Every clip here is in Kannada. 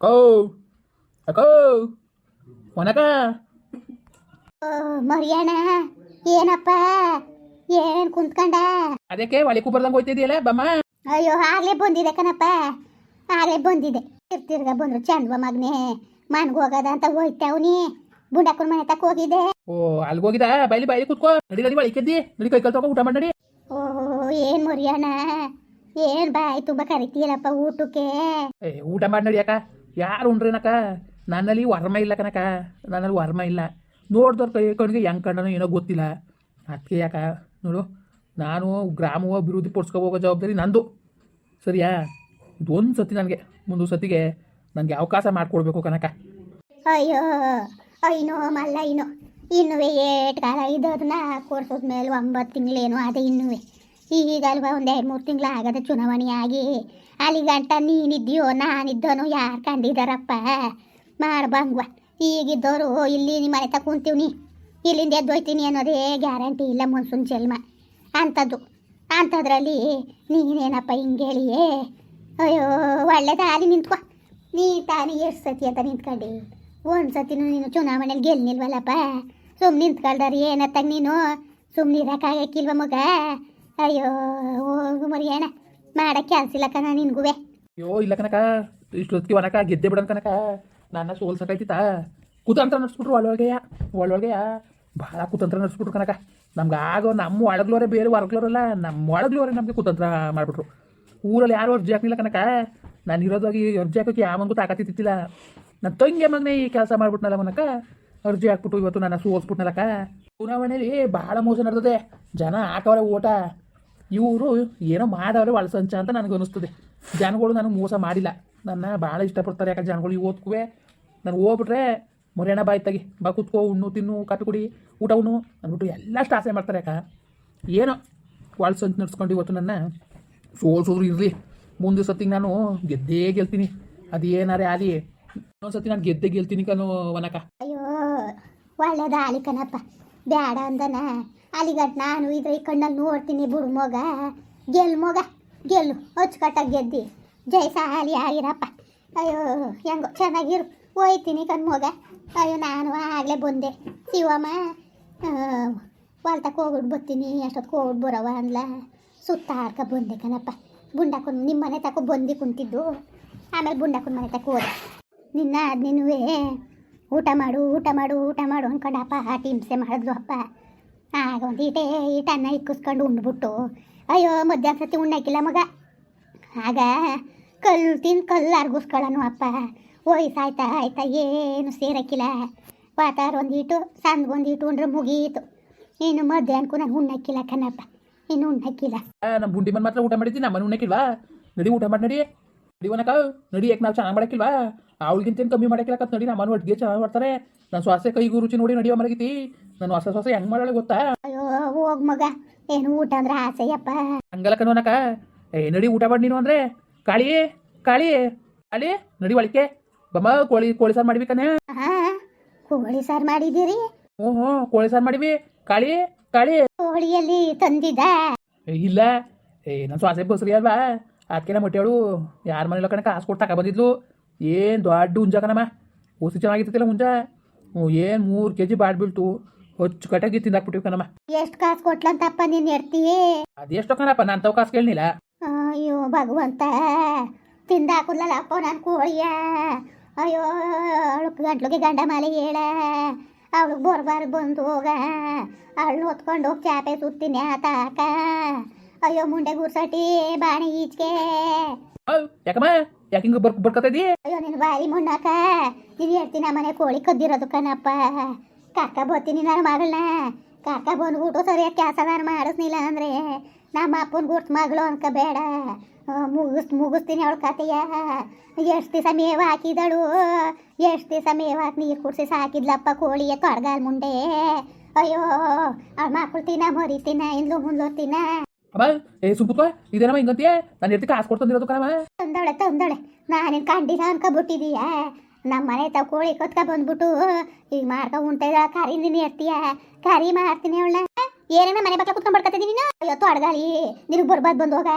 ಅಕ್ಕೋ ಅಕ್ಕೋ ಒನಕ ಓ ಮರಿಯಣ ಏನಪ್ಪ? ಏನ್ ಕುಂತ್ಕಂಡ? ಅದಕ್ಕೆ ಒಳೆ ಬರ್ದಂಗೆ ಹೋಯ್ತಿದೆಯಲ್ಲ ಬಮ್ಮ? ಅಯ್ಯೋ ಆಗ್ಲೇ ಬಂದಿದೆ ಕಣಪ್ಪ. ಆಗ್ಲೇ ಬಂದಿದೆ. ತಿರ್ತಿರ್ಗ ಬಂದ್ರು ಚಂದ್ವ ಮಗ್ನೆ. ಮನ್ಗ್ ಹೋಗದ ಅಂತ ಹೋಯ್ತಾವ್ನಿ ಬುಂಡಕ್ಕನ ಮನೆ ತಕ್ಕ ಹೋಗಿದೆ ಓ ಅಲ್ಲಿ ಹೋಗಿದ? ಬೈಲಿ ಬೈಲಿ ಕುತ್ಕೋ. ನಡಿ ನಡಿ ಒಳಿಕೆದ್ದಿ ನಡಿ ಕೈ ಕಲ್ತಕ ಊಟ ಮಾಡಿ ಓ ಏನ್ ಮರಿಯಣ್ಣ ಏನ್ ಬಾಯ್ ತುಂಬಾ ಕರಿತೀಯಲ್ಲಪ್ಪ ಊಟಕ್ಕೆ? ಏ ಊಟ ಮಾಡಿ ನಡಿ ಅಕ್ಕ. ಯಾರು ಉಂಡ್ರೇನಕ್ಕ ನನ್ನಲ್ಲಿ ವರ್ಮ ಇಲ್ಲ ಕನಕ ನನ್ನಲ್ಲಿ ವರ್ಮ ಇಲ್ಲ. ನೋಡ್ದವ್ರ ಕೈ ಕಣ್ಣಿಗೆ ಹೆಂಗೆ ಕಂಡನೋ ಏನೋ ಗೊತ್ತಿಲ್ಲ. ಅದಕ್ಕೆ ಯಾಕ? ನೋಡು, ನಾನು ಗ್ರಾಮ ಅಭಿವೃದ್ಧಿ ಪಡಿಸ್ಕೊ ಹೋಗೋ ಜವಾಬ್ದಾರಿ ನಂದು. ಸರಿಯಾ? ಇದೊಂದು ಸತಿ ನನಗೆ, ಮುಂದೆ ಸತಿಗೆ ನನಗೆ ಅವಕಾಶ ಮಾಡಿಕೊಡ್ಬೇಕು ಕನಕ ಅಯ್ಯೋ ಅಯ್ಯೋ ಮಲ್ಲ ಇನ್ನು ಇನ್ನುವೇ ಏಟ್ ಕಾಲ ಇದನ್ನ ಕೋರ್ಸೋದ ಮೇಲೆ ಒಂಬತ್ತು ತಿಂಗಳೇನು ಅದೇ ಇನ್ನುವೆ. ಈಗಲ್ವ ಒಂದು ಎರಡು ಮೂರು ತಿಂಗಳು ಆಗದ ಚುನಾವಣೆ ಆಗಿ. ಅಲ್ಲಿ ಗಂಟ ನೀನಿದ್ದೀಯೋ ನಾನಿದ್ದೋನು ಯಾರು ಕಂಡಿದ್ದಾರಪ್ಪ ಮಾಡ್ಬಂಗ್ವ ಈಗಿದ್ದವರು ಇಲ್ಲಿ ನಿಮ್ಮ ಮನೆ ಕುಂತೀವಿ ನೀ. ಇಲ್ಲಿಂದ ಎದ್ದೋಯ್ತೀನಿ ಅನ್ನೋದೇ ಗ್ಯಾರಂಟಿ ಇಲ್ಲ ಮುನ್ಸೂನ್ ಜನ್ಮ. ಅಂಥದ್ದು ಅಂಥದ್ರಲ್ಲಿ ನೀನೇನಪ್ಪ ಹಿಂಗೇಳಿಯೇ ಅಯ್ಯೋ ಒಳ್ಳೇದ ಅಲ್ಲಿ ನಿಂತ್ಕೊ. ನೀ ತಾನೇ ಎಷ್ಟು ಸತಿ ಅಂತ ನಿಂತ್ಕೊಂಡಿ? ಒಂದು ಸತಿನೂ ನೀನು ಚುನಾವಣೆಯಲ್ಲಿ ಗೆಲ್ಲಿಲ್ವಲ್ಲಪ್ಪ ಸುಮ್ಮನೆ ನಿಂತ್ಕೊಳ್ದಾರಿ ಏನತ್ತಾಗ ನೀನು? ಸುಮ್ಮನೆ ಇರೋಕ್ಕಾಗಕ್ಕಿಲ್ವ ಮಗ? ಅಯ್ಯೋ, ಹೋಗು ಮರಿಯಣ್ಣ. ಮಾಡಕ್ಕೆ ಇಲ್ಲ ಕಣ ನಿನ್ಗುವೆ. ಅಯ್ಯೋ, ಇಲ್ಲ ಕನಕ ಇಷ್ಟೊತ್ತಿಗೆ ಒನಕ ಗೆದ್ದೆ ಬಿಡನ್ ಕನಕ ನನ್ನ ಸೋಲ್ಸಕೈತಿತ್ತ ಕುತಂತ್ರ ನಡ್ಸ್ಬಿಟ್ರು ಒಳೊಳಗೆಯ ಒಳೊಳಗೆಯ ಭಾಳ ಕುತಂತ್ರ ನಡ್ಸ್ಬಿಟ್ರು ಕನಕ ನಮ್ಗೆ ಆಗೋ ನಮ್ಮ ಒಳಗ್ಲೋರೆ ಬೇರೆ ಹೊರಗ್ಲೋರಲ್ಲ ನಮ್ಮ ಒಳಗ್ಲೋರೆ ನಮಗೆ ಕುತಂತ್ರ ಮಾಡಿಬಿಟ್ರು. ಊರಲ್ಲಿ ಯಾರು ಅರ್ಜಿ ಹಾಕಲಿಲ್ಲ ಕನಕ ನಾನು ಇರೋದಾಗಿ ಅರ್ಜಿ ಹಾಕೋಕೆ ಯಾವಂಗೂ ತಾಕತ್ತಿತ್ತಿಲ್ಲ ನನ್ನ ತಂಗಿ ಮಗನೇ ಈ ಕೆಲಸ ಮಾಡ್ಬಿಟ್ನಲ್ಲ ಮನಕ. ಅರ್ಜಿ ಹಾಕ್ಬಿಟ್ಟು ಇವತ್ತು ನನ್ನ ಸೋಲ್ಸ್ಬಿಟ್ನಲ್ಲಕ್ಕ. ಚುನಾವಣೆಯಲ್ಲಿ ಭಾಳ ಮೋಸ ನಡೆದದೆ. ಜನ ಹಾಕವ್ರೆ ಓಟ. ಇವರು ಏನೋ ಮಾಡವ್ರೆ ಒಳಸಂಚ ಅಂತ ನನಗೆ ಅನಿಸ್ತದೆ ಜನಗಳು ನನಗೆ ಮೋಸ ಮಾಡಿಲ್ಲ. ನನ್ನ ಭಾಳ ಇಷ್ಟಪಡ್ತಾರೆ ಯಾಕಂದ್ರೆ ಜನಗಳು ಈ ಓದ್ಕುವೆ. ನಾನು ಹೋಗ್ಬಿಟ್ರೆ ಮೊರೆಣ ಬಾಯ್ ತಗಿ, ಬಾ ಕೂತ್ಕೋ, ಉಣ್ಣು, ತಿನ್ನು, ಕಾಫಿ ಕುಡಿ, ಊಟ, ಉಣ್ಣು ಅಂದ್ಬಿಟ್ಟು ಎಲ್ಲ ಆಸೆ ಮಾಡ್ತಾರೆ ಯಾಕ? ಏನೋ ಒಳಸಂಚ ನಡ್ಸ್ಕೊಂಡು ಇವತ್ತು ನನ್ನ ಸೋಲ್ಸೋದ್ರು ಇರಲಿ. ಮುಂದೆ ಸತ್ತಿಗೆ ನಾನು ಗೆದ್ದೇ ಗೆಲ್ತೀನಿ. ಅದೇನಾರೇ ಆಲಿ ಇನ್ನೊಂದು ಸತಿ ನಾನು ಗೆದ್ದೆ ಗೆಲ್ತೀನಿ ಕಣೋ ವನಕ. ಅಯ್ಯೋ ಒಳ್ಳೇದ ಆಲಿ ಕಣಪ್ಪ. ಬೇಡ ಅಂದನ. ಅಲಿಗಟ್ ನಾನು ಇದ್ರ ಈ ಕಣ್ಣಲ್ಲಿ ನೋಡ್ತೀನಿ ಬುಡು ಮಗ. ಗೆಲ್ ಮಗ, ಗೆಲ್ಲು, ಅಚ್ಚುಕಟ್ಟಾಗಿ ಗೆದ್ದಿ. ಜೈ ಸಾಲಿ ಆಗಿರಪ್ಪ. ಅಯ್ಯೋ, ಹೆಂಗೋ, ಚೆನ್ನಾಗಿರು. ಹೋಯ್ತೀನಿ ಕಣ್ ಮಗ. ಅಯ್ಯೋ, ನಾನು ಆಗಲೇ ಬಂದೆ. ಶಿವಮ್ಮ ಹೊಲ್ತಕ್ಕೆ ಹೋಗ್ಬಿಟ್ಟು ಬರ್ತೀನಿ. ಅಷ್ಟೊತ್ತಿಗೆ ಹೋಗ್ಬಿಟ್ಟು ಬರವ ಅಂದ್ಲ. ಸುತ್ತಾಡ್ಕ ಬಂದೆ ಕಣಪ್ಪ. ಬುಂಡಾಕೊಂಡು ನಿಮ್ಮ ಮನೆ ತಕೊ ಬಂದು ಕುಂತಿದ್ದು. ಆಮೇಲೆ ಬುಂಡಕ್ಕನ ಮನೆ ತಕ್ಕ ಹೋದೆ. ನಿನ್ನ ನೀನುವೇ ಊಟ ಮಾಡು ಊಟ ಮಾಡು ಊಟ ಮಾಡು ಅನ್ಕೊಂಡಪ್ಪ ಆ ಹಿಂಸೆ ಮಾಡಿದ್ಲು ಅಪ್ಪ. ಆಗ ಒಂದು ಈಟೆ ಈಟ ಅನ್ನ ಇಕ್ಕಿಸ್ಕೊಂಡು ಉಂಡ್ಬಿಟ್ಟು ಅಯ್ಯೋ ಮಧ್ಯಾಹ್ನ ಸತಿ ಉಣ್ಣಾಕಿಲ್ಲ ಮಗ. ಆಗ ಕಲ್ಲು ತಿಂದು ಕಲ್ಲು ಅರ್ಗಿಸ್ಕೊಳ್ಳೋನು ಅಪ್ಪ. ವಯಸ್ಸಾಯ್ತಾ ಆಯ್ತಾ ಏನು ಸೇರಕ್ಕಿಲ್ಲ. ವಾತಾರ ಒಂದೀಟು ಸಂದ್ಗೊಂದೀಟು ಉಂಡ್ರೆ ಮುಗೀತು. ಇನ್ನು ಮಧ್ಯಾಹ್ನಕ್ಕೂ ನಾನು ಉಣ್ಣಕ್ಕಿಲ್ಲ ಕಣಪ್ಪ ಇನ್ನು ಉಣ್ಣಕ್ಕಿಲ್ಲ ನಮ್ಮ ಬುಂಡಿ ಮನೆ ಮಾತ್ರ ಊಟ ಮಾಡಿದ್ದೀನಿ ನಮ್ಮನ್ನು ಮನೆ ಉಣ್ಣಕ್ಕಿಲ್ವಾ ನಡಿ ಊಟ ಮಾಡಿ ನಡಿ. ನಡಿ ಒನಕ, ನಡಿ ಯಾಕೆ ನಾವು ಚೆನ್ನಾಗಿ ಮಾಡಕ್ಕಿಲ್ವಾ? ಅವಳಿಗಿಂತ ಏನು ಕಮ್ಮಿ ಮಾಡಕ್ಕಿಲ್ಲ ನೋಡಿ ನಮ್ಮ ಒಟ್ಟಿಗೆ ಚೆನ್ನಾಗಿ ಮಾಡ್ತಾರೆ. ನಾನು ಸ್ವಾಸೆ ಕೈಗೂ ರುಚಿ ನೋಡಿ ನಡೆಯೋ ಮಲಗಿತಿ ನನ್ನ ಹೊಸ ಸ್ವಾಸ ಹೆಂಗ್ ಮಾಡಾಳೆ ಗೊತ್ತಾ? ಅಯ್ಯೋ ಹೋಗ್ ಮಗ. ಏನು ಊಟ ಅಂದ್ರೆ ಆಸೆಯಪ್ಪ. ಹಂಗಲ್ಲ ಕಣೋನಕ ಏ ನಡಿ ಊಟ ಮಾಡಿ ನೀನು ಅಂದ್ರೆ. ಕಾಳಿ ಕಾಳಿ. ಕಾಳಿ ನಡಿ ಒಳಿಕೆ ಬಮ್ಮ ಕೋಳಿ ಕೋಳಿ ಸಾರು ಮಾಡಿವಿ ಕಣೆ. ಹಾ ಕೋಳಿ ಸಾರು ಮಾಡಿದೀರಿ ಹ್ಞೂ ಹ್ಞೂ ಕೋಳಿ ಸಾರು ಮಾಡಿವಿ. ಕಾಳಿ ಕಾಳಿ. ಕೋಳಿಯಲ್ಲಿ ತಂದಿದ್ದ? ಏ, ಇಲ್ಲ. ಏ ನನ್ನ ಸ್ವಾಸೆ ಬಸ್ರಿ ಅಲ್ವಾ? ಅದಕ್ಕೆ ನಮ್ಮ ಹೊಟ್ಟೆವಳು ಯಾರ ಮನೇಲಿ ಕಣಕ ಹಾಸ್ಕೊಟ್ಟು ತಕ ಬಂದಿದ್ಲು. ಏನು ದೊಡ್ಡ ಹುಂಜ ಕಣಮ್ಮ? ಹುಸಿ ಚೆನ್ನಾಗಿರ್ತೈತಿಲ್ಲ ಹುಂಜ ಏನು ಮೂರು ಕೆ ಜಿ ಬಾಡ್ಬಿಳ್ತು ಹೊಚ್ಚು ಕಟ್ಟಾಗಿ ತಿಂದಾಕ್ಬಿಟ್ಟಿವಿ ಕಣಮ್ಮ. ಎಷ್ಟು ಕಾಸು ಕೊಟ್ಲಂತಪ್ಪ ನೀನು ಎಡ್ತೀಯೇ? ಅದೆಷ್ಟೋ ಕಣಪ್ಪ ನಾನು ತಾವು ಕಾಸು ಕೇಳಲಿಲ್ಲ ಅಯ್ಯೋ ಭಗವಂತ. ತಿಂದಾಕುಲ್ಲಪ್ಪ ನಾನು ಕೋಳಿಯ. ಅಯ್ಯೋ ಅವಳು ಗಂಟ್ಲಿಗೆ ಗಂಡ ಮಾಲೆ ಹೇಳ. ಅವಳಿಗೆ ಬರ್ಬಾರ್ದು ಬಂದು ಹೋಗ. ಅವಳು ಹೊತ್ಕೊಂಡು ಹೋಗಿ ಚಾಪೆ ಸುತ್ತೀನಿ ಆತಾಕ ಅಯ್ಯೋ ಮುಂಡೆ ಗುರ್ಸಟಿ ಬಾಣಿ ಈಚೆಗೆ ಯಾಕಮ್ಮ? ಯಾಕೆ ಹಿಂಗೆ ಬರ್ ಬರ್ಕೊತಾ ಅಯ್ಯೋ ನಿನ್ನ ಬಾಯಿ ಮುಣ್ಣಾಕ ನೀನು ಹೇಳ್ತೀನಿ ಮನೆ ಕೋಳಿ ಕದ್ದಿರೋದು ಕಣಪ್ಪ. ಕಾಕ ಬೋತೀನಿ ನನ್ನ ಮಗಳನ್ನ ಕಾಕ ಬಂದ್ಬಿಟ್ಟು ಸರಿಯಾಗಿ ಕೆಲಸ ನಾನು ಮಾಡಿಸ್ನಿಲ್ಲ ಅಂದರೆ ನಮ್ಮ ಅಪ್ಪನ ಗುರ್ತು ಮಗಳು ಅನ್ಕ ಬೇಡ ಮುಗಿಸ್, ಮುಗಿಸ್ತೀನಿ ಅವಳ ಕತೆಯ. ಎಷ್ಟು ದಿವಸ ಮೇವು ಹಾಕಿದಳು. ಎಷ್ಟು ದಿವಸ ಮೇವು ಹಾಕಿ ನೀರು ಕುಡಿಸಿ ಸಾಕಿದ್ಲಪ್ಪ ಕೋಳಿಯ ತೊಡಗಾಲ್ ಮುಂಡೆ. ಅಯ್ಯೋ, ಅವಳ ಮಕ್ಕಳು ಮರಿತೀನ ಇಂದ್ಲು ಮುಂದ್ಲು ತಿನ್ನ. ಅಮ್ಮ ಏ ಸುಂಪುತ್ವ ಇದೇನಮ್ಮ ಹಿಂಗಂತೀಯ? ನಾನು ಎತ್ತಿ ಕಾಸು ಕೊಡ್ತಂದಿರೋದು ಕಣಮ್ಮ? ತಂದವಳೆ ತಂದವಳೆ ನಾನೇನು ಕಂಡಿಲ್ಲ ಅನ್ಕೊಬಿಟ್ಟಿದೀಯ? ನಮ್ಮ ಮನೆ ತಾವು ಕೋಳಿ ಕೊತ್ಕ ಬಂದ್ಬಿಟ್ಟು ಈಗ ಮಾಡ್ಕೊ ಉಂಟೆ ಕರಿ ನೀನು ಇರ್ತೀಯ ಕರಿ ಮಾಡ್ತೀನಿ ಅವಳ ಏನೇನ ಮನೆ ಬಾಕ್ಲ ಕುತ್ಕೊಂಡ್ ಬಡ್ಕತ್ತಿದ್ದೀನಿ ನೀನು? ಅಯ್ಯೋ ತೊಡಗಾಳಿ ನಿನಗೆ ಬಂದ್ ಹೋಗ.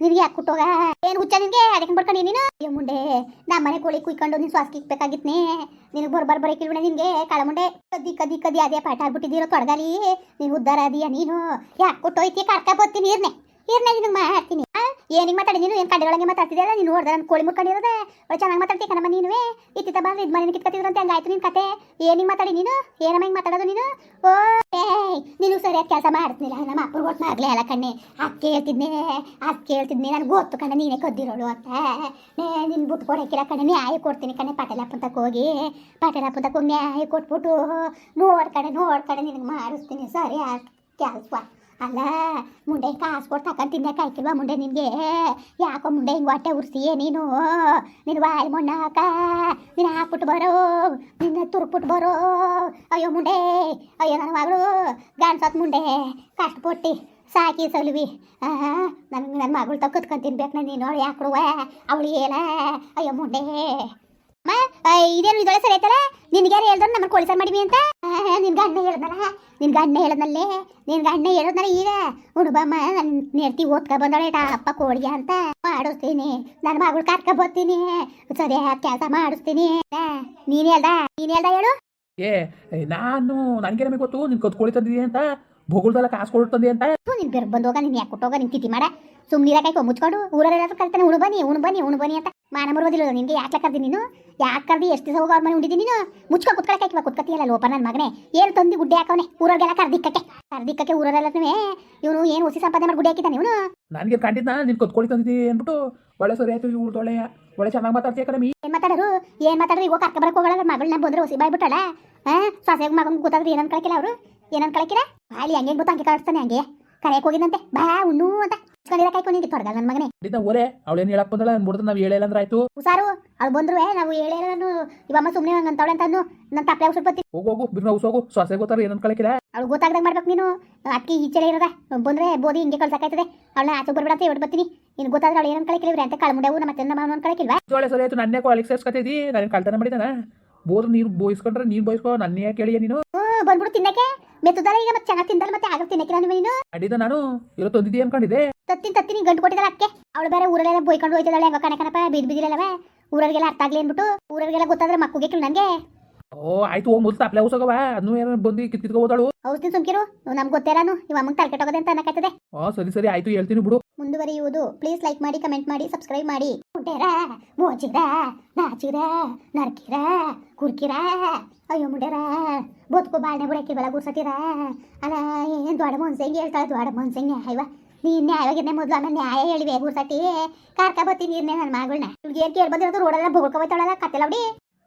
ನಿನಗೆ ಯಾಕೆ ಕುಟ್ಟೋಗ ಏನು ಹುಚ್ಚ ನಿನಗೆ? ಅದಕ್ಕೆ ಬಡ್ಕೊಂಡು ನೀನು? ಅಯ್ಯೋ, ಮುಂಡೆ. ನಮ್ಮ ಮನೆ ಕೋಳಿ ಕುಯ್ಕೊಂಡು ನೀನು ಸ್ವಾಸ್ಗೆ ಇಕ್ಬೇಕಾಗಿತ್ನೇ ನಿನಗೆ ಬರ್ಬಾರ್ ಬರೀ ಕಿಲ್ವಣ ನಿನಗೆ ಕಾಳಮುಂಡೆ ಕದ್ದಿ ಕದ್ದಿ ಕದಿ ಅದೇ ಪಾಠ ಆಗ್ಬಿಟ್ಟಿದ್ದೀರೋ ತೊಡಗಾಲಿ ನೀನು ಉದ್ದಾರ ಅದೀಯ ನೀನು. ಯಾಕೆ ಕುಟ್ಟೋಯ್ತಿ ಕರ್ಕ ಬರ್ತೀನಿ ನೀರ್ನೆ ಇರ್ನೆ ನಿನಗೆ ಮಾಡ್ತೀನಿ? ಏನಿಗೆ ಮಾತಾಡಿ ನೀನು? ಏನು ಕಂಡೊಳಗೆ ಮಾತಾಡ್ತಿದ್ಯಲ್ಲ? ನೀನು ನೋಡ್ದೆ ನನ್ನ ಕೋಳಿ ಮುರ್ಕೊಂಡಿರೋದೆ ಚೆನ್ನಾಗಿ ಮಾತಾಡ್ತೀಯ ಕಣಮ್ಮ ನೀನುವೇ. ಇತ್ತಿತ್ತ ಬಂದು ಇದು ಮನೆ ಅಂತ ಹಂಗಾಯ್ತು ನಿನ್ನ ಕತೆ? ಏನಿಗೆ ಮಾತಾಡಿ ನೀನು? ಏನಮ್ಮ ಹಿಂಗೆ ಮಾತಾಡೋದು ನೀನು? ಓ ನೀನು ಸರಿಯಾದ ಕೆಲಸ ಮಾಡ್ತಿಲ್ಲ ನಮ್ಮ ಅಪ್ಪರು ಒಟ್ಟು ಮಾಡಲೇ ಅಲ್ಲ ಕಣ್ಣೆ. ಅದು ಕೇಳ್ತಿದ್ನೆ ಅದು ಕೇಳ್ತಿದ್ನೆ. ನನಗೆ ಗೊತ್ತು ಕಣ್ಣೆ ನೀನೇ ಕದ್ದಿರೋಳು ಅಂತ. ನೇ ನಿನ್ನ ಬಿಟ್ಟು ಕೊಡೋಕ್ಕಿಲ್ಲ ಕಣ್ಣೆ ನ್ಯಾಯ ಕೊಡ್ತೀನಿ ಕಣ್ಣೆ ಪಟೇಲಪ್ಪಂತಕ್ಕೆ ಹೋಗಿ. ಪಟೇಲಪ್ಪಂತಕ್ಕೆ ಹೋಗಿ ನ್ಯಾಯ ಕೊಟ್ಬಿಟ್ಟು ನೋಡ್ಕಡೆ ನೋಡ್ಕಡೆ ನಿನಗೆ ಮಾಡಿಸ್ತೀನಿ, ಸರಿ ಕೆಲಸ. ಅಲ್ಲ ಮುಂಡೆ ಕಾಸು ತಗೊಂಡು ತಿನ್ನಕ್ಕೆ ಆಯ್ಕಿಲ್ವಾ ಮುಂಡೆ ನಿನಗೆ? ಯಾಕೋ ಮುಂಡೆ ಹಿಂಗೆ ಹೊಟ್ಟೆ ಉರ್ಸಿಯೇ ನೀನು? ನಿನ್ನ ವಾಯಿ ಮಣ್ಣು ಹಾಕ, ನೀನು ಹಾಕ್ಬಿಟ್ಟು ಬರೋ, ನಿನ್ನ ತುರುಪುಟ್ಟು ಬರೋ. ಅಯ್ಯೋ ಮುಂಡೆ ಅಯ್ಯೋ ನನ್ನ ಮಗಳು, ಗಾಣಸತ್ ಮುಂಡೆ ಕಷ್ಟಪಟ್ಟು ಸಾಕಿ ಸಲುವಿ. ನನ್ನ ನನ್ನ ಮಗಳು ತಕ್ಕತ್ಕೊಂಡು ತಿನ್ಬೇಕು ನಾನು ನೀನು, ಅವಳು ಯಾಕೆ ಅವಳು ಏನ? ಅಯ್ಯೋ ಮುಂಡೆ ಇದೇನು ಇದೊಳೆ ಸರಿ ಐತಲ್ಲ ನಿನ್ಗೆ ಯಾರು ಹೇಳ್ದ್ರೆ ನಮ್ಮ ಕೋಳಿ ಸಾರು ಮಾಡಿವಿ ಅಂತ? ನಿನ್ ಅಣ್ಣ ಹೇಳದ್ನಲ್ಲ? ನಿನ್ ಅಣ್ಣ ಹೇಳದ್ನಲ್ಲೇ? ನಿನ್ ಅಣ್ಣ ಹೇಳದ್ನಲ್ಲ ಈಗ? ಹುಡುಬಮ್ಮ ನನ್ನ ನೆಡ್ತಿ ಓದ್ಕ ಬಂದಳೆ ಅಪ್ಪ ಕೋಳಿಗೆ ಅಂತ ಮಾಡಿಸ್ತೀನಿ. ನನ್ನ ಮಗಳು ಕರ್ಕ ಬರ್ತೀನಿ. ಸರಿ ಕೆಲಸ ಮಾಡಿಸ್ತೀನಿ. ನೀನ್ ಹೇಳ್ದ? ನೀನ್ ಹೇಳ್ದ ಹೇಳು? ಏ ನಾನು ನನಗೆ ನಮಗೆ ಗೊತ್ತು ನಿನ್ ಕತ್ಕೊಳ್ಳಿ ತಂದಿದ್ದೀನಿ ಅಂತ? ಭೂಗೋಳದಲ್ಲ ಕಾಸು ಕೊಟ್ಟು ತಂದಿ ಅಂತ? ನಿನ್ ಬೇರೆ ಬಂದೋಗ ನೀನ್ ಯಾಕೆ ಕೊಟ್ಟೋಗ ನಿನ್ ತಿಥಿ ಮಾಡ. ಸುಮ್ಮನೆ ಕೈ ಮುಚ್ಕೊಂಡು ಊರಲ್ಲಿ ಕರಿತಾನೆ ಉಣು ಬನ್ನಿ ಉಣು ಬನ್ನಿ ಉಣು ಬನ್ನಿ ಅಂತ. ಮಾನ ಬರೋದಿಲ್ಲ ನಿನಗೆ ಯಾಕೆ ಕರ್ದಿ ನೀನು? ಯಾಕೆ ಕರ್ದಿ? ಎಷ್ಟು ದಿವಸ ಹೋಗಿ ಅವ್ರ ಮನೆ ಉಂಡಿದ್ದೀನಿ ನೀನು? ಮುಚ್ಕೊ ಕುತ್ಕೊಳಕ್ಕೆ ಇವಾಗ ಕುತ್ಕತಿಯಲ್ಲ? ಲೋಪ ನನ್ನ ಮಗನೇ. ಏನು ತಂದು ಗುಡ್ಡೆ ಹಾಕವನೆ? ಊರಲ್ಲೆಲ್ಲ ಕರ್ದಿಕ್ಕಕ್ಕೆ ಕರ್ದಿಕ್ಕಕ್ಕೆ ಊರಲ್ಲೆಲ್ಲ ಇವನು ಏನು ಹೊಸಿ ಸಂಪಾದನೆ ಮಾಡಿ ಗುಡ್ಡೆ ಹಾಕಿದ್ದಾನೆ ಇವನು? ನನಗೆ ಕಂಡಿದ್ದ ನೀನು ಕುತ್ಕೊಳ್ಳಿ ತಂದಿದ್ದಿ ಅಂದ್ಬಿಟ್ಟು ಒಳ್ಳೆ ಸರಿ ಆಯ್ತು ಇವ್ರದೊಳ್ಳೆ ಒಳ್ಳೆ ಚೆನ್ನಾಗಿ ಮಾತಾಡ್ತೀಯ ಕಣಮಿ ಏನ್ ಮಾತಾಡೋರು? ಏನ್ ಮಾತಾಡ್ರಿ? ಇವಾಗ ಕರ್ಕ ಬರಕ್ಕೆ ಹೋಗಲ್ಲ ಮಗಳನ್ನ ಬಂದ್ರೆ ಹೊಸಿ ಬಾಯ್ಬಿಟ್ಟಲ್ಲ ಹಾಂ ಸೊಸೆಗೆ ಮಗನ ಗೊತ್ತಾದ್ರೆ ಏನನ್ ಕಳಕಿಲ್ಲ ಅವರು? ಏನನ್ ಕಳಕಿಲ್ಲ? ಅಲ್ಲಿ ಹಂಗೆ ಗೊತ್ತು ಹಂಗೆ ಕಾಣಿಸ್ತಾನೆ ಹಂಗೆ. ಕರೆಯಕ್ ಹೋಗಿದಂತೆ ಬಾ ಉಣ್ಣು ಅಂತ ಇಸ್ಕೊಂಡಿರ ಕಾಯ್ಕೊಂಡಿದ್ದೆ ತೊಡಗಲ್ಲ ನನ್ನ ಮಗನೇ. ಕಂಡಿದ್ದ ಓರೆ ಅವಳೇನು ಹೇಳಕ್ ಬಂದಳ? ಅನ್ಬಿಡ್ದು ನಾವು ಹೇಳಿಲ್ಲ ಅಂದ್ರೆ ಆಯ್ತು? ಹುಷಾರು ಅವ್ಳು ಬಂದ್ರು ನಾವು ಹೇಳೇ ನಾನು ಇವಮ್ಮ ಸುಮ್ಮನೆ ಹಂಗೆ ಅಂತವಳೆ ಅಂತ ಅನ್ನು ನನ್ನ ತಪ್ಪಲೆ ಬತ್ತಿ ಹೋಗು ಹೋಗು ಬಿರ್ನ ಹೋಗು. ಸೊಸೆ ಗೊತ್ತಾರ ಏನನ್ ಕಳಕಿಲ್ಲ? ಅವ್ಳು ಗೊತ್ತಾಗ್ದಾಗ ಮಾಡ್ಬೇಕು ನೀನು. ಅಕ್ಕಿ ಈಚೆಲೆ ಇರೋದ. ಬಂದ್ರೆ ಬೋದಿ ಹಿಂಗೆ ಕಳ್ಸಕ್ಕಾಯ್ತದೆ. ಅವಳನ್ನ ಆಚೆ ಬರ್ಬಿಡತ್ತೆ ಇವ್ರು ಬರ್ತೀನಿ. ನೀನು ಗೊತ್ತಾದ್ರೆ ಅವಳು ಏನನ್ ಕಳಕಿಲ್ಲ ಇವ್ರೆ. ಅಂತ ಕಳ್ಮುಂಡೆವು ನಮ್ಮ ಅತ್ತೆ ನಮ್ಮ ಕಳಕಿಲ್ವಾ? ಜೋಳೆ ಸರಿ ಆಯ್ತು. ನನ್ನೇ ಕಾಲಿಗೆ ಸೇರ್ಸ್ಕೊತಿದ್ದಿ. ನಾನು ಕಳ್ತನ ಮಾಡಿದಾನ? ಬೋದ್ರ ನೀರು ಬೋಯಿಸ್ಕೊಂಡ್ರೆ ನೀರು ಬೋಯಿಸ್ಕೊ ಯಾಕೆ ಕೇಳಿಯ ನೀನು? ಬಂದ್ಬಿಡು ತಿನ್ನಕ್ಕೆ. ಮೆತ್ತದಲ್ಲ ಈಗ ಮತ್ತೆ ಚೆನ್ನಾಗಿ ತಿಂದಲ್ಲ ಮತ್ತೆ ಆಗ ತಿನ್ನಕ್ಕೆ ನಾನು ನೀನು? ಅಡಿದ ನಾನು ಇರೋ ತಂದಿದ್ದಿ ಅನ್ಕೊಂಡಿದ್ದೆ. ತತ್ತಿನ ತತ್ತಿನಿ ಗಂಟು ಕೊಟ್ಟಿದ್ದಾಳೆ ಅಕ್ಕೆ. ಅವಳು ಬೇರೆ ಊರಲ್ಲೆಲ್ಲ ಬೈಕೊಂಡು ಹೋಯ್ತಿದ್ದಾಳೆ ಹೆಂಗ ಕಣ ಕಣಪ ಬಿದ್ದಿರಲ್ಲವೇ ಊರರಿಗೆಲ್ಲ ಅರ್ಥ ಆಗ್ಲಿ ಅಂದ್ಬಿಟ್ಟು ಊರರಿಗೆಲ್ಲ ಗೊತ್ತಾದ್ರೆ ಮಕ್ಕಳಿಗೆ ಕೇಳು ನನಗೆ ಓ ಆಯ್ತು ಹೋಗಿ ಮೊದಲು ತಪ್ಪಲೆ ಹೋಸೋಗವ ಅದನ್ನು ಏನೋ ಬಂದು ಕಿತ್ಕಿತ್ಕೊ ಹೋದಳು? ಔಷಧಿ ಸುಮ್ಕಿರು ನಮ್ಗೆ ಗೊತ್ತೇರಾನು ಇವ ಅಮ್ಮಂಗೆ ತಲೆಕೆಟ್ಟೋಗದೆ ಅಂತ ಅನ್ನಕತ್ತದೆ ಆ ಸರಿ ಸರಿ ಆಯ್ತು ಹೇಳ್ತೀನಿ ಬಿಡು. ಮುಂದುವರಿಯುವುದು. ಪ್ಲೀಸ್ ಲೈಕ್ ಮಾಡಿ ಕಮೆಂಟ್ ಮಾಡಿ ಸಬ್ಸ್ಕ್ರೈಬ್ ಮಾಡಿ. ಮುಟ್ಟೇರ ಮೋಚಿರ ನಾಚಿರ ನರ್ಕಿರ ಕುರ್ಕಿರ. ಅಯ್ಯೋ ಮುಡ್ಯಾರ ಬದುಕು ಬಾಳ್ನೆ ಬಿಡಕ್ಕಿಲ್ವಲ್ಲ ಗುರ್ಸತ್ತಿರ ಅಲ್ಲ ಏನು ದೊಡ್ಡ ಮನ್ಸಂಗೆ ಹೇಳ್ತಾಳೆ ದೊಡ್ಡ ಮನ್ಸಂಗೆ ಅಯ್ಯವ ನೀನ್ ನ್ಯಾಯವಾಗಿದ್ದೆ ಮೊದ್ಲು ಆಮೇಲೆ ನ್ಯಾಯ ಹೇಳಿವೆ ಗುರ್ಸಟ್ಟಿ ಕಾರ್ಕ ಬತ್ತಿ ನೀರ್ನೆ ನನ್ನ ಮಗಳನ್ನ ಇವ್ರಿಗೆ ಏನು ಕೇಳಿ ಬಂದಿರೋದು ರೋಡೆಲ್ಲ ಬೋಳ್ಕೊಬೋಯ್ತಾಳಲ್ಲ ಕತ್ತೆಲ್ಲ